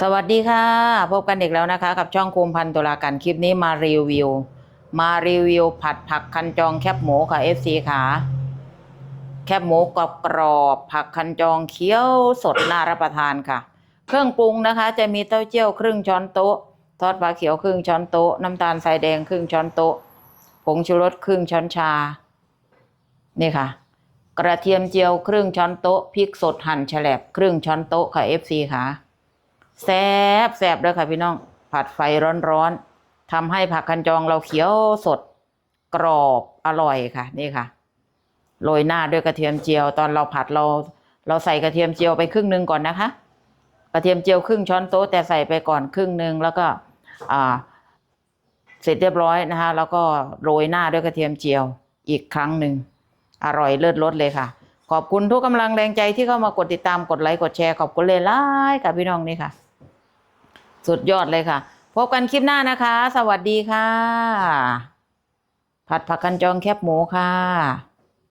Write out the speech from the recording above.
สวัสดีค่ะ พบกันอีกแล้วนะคะ กับช่องคุมพันตุลากันคลิปนี้มารีวิว มารีวิว ผัดผักคันจองแคบหมูค่ะ FC ค่ะ แคบหมูกรอบกรอบผักคันจองเคี้ยวสดน่ารับประทานค่ะ เครื่องปรุงนะคะ จะมีเต้าเจี้ยวครึ่งช้อนโต๊ะ ทอดปลาเขียวครึ่งช้อนโต๊ะ น้ำตาลทรายแดงครึ่งช้อนโต๊ะ ผงชูรสครึ่งช้อนชา นี่ค่ะ กระเทียมเจียวครึ่งช้อนโต๊ะ พริกสดหั่นแฉลบครึ่งช้อนโต๊ะค่ะ FC ค่ะ แซบแซบเลยค่ะพี่น้อง ผัดไฟร้อนๆทำให้ผักคันจองเราเขียวสด กรอบอร่อยค่ะ นี่ค่ะโรยหน้าด้วยกระเทียมเจียว ตอนเราผัดเรา เราใส่กระเทียมเจียวไปครึ่งหนึ่งก่อนนะคะ กระเทียมเจียวครึ่งช้อนโต๊ะแต่ใส่ไปก่อนครึ่งหนึ่งแล้วก็เสร็จเรียบร้อยนะคะ แล้วก็โรยหน้าด้วยกระเทียมเจียวอีกครั้งหนึ่งอร่อยเลิศรสเลยค่ะ ขอบคุณทุกกำลังแรงใจที่เข้ามากดติดตามกดไลค์กดแชร์ขอบคุณเลยไลค์ค่ะพี่น้องนี่ค่ะ สุดยอดเลยค่ะ พบกันคลิปหน้านะคะ สวัสดีค่ะ ผัดผักกันจองแคบหมูค่ะ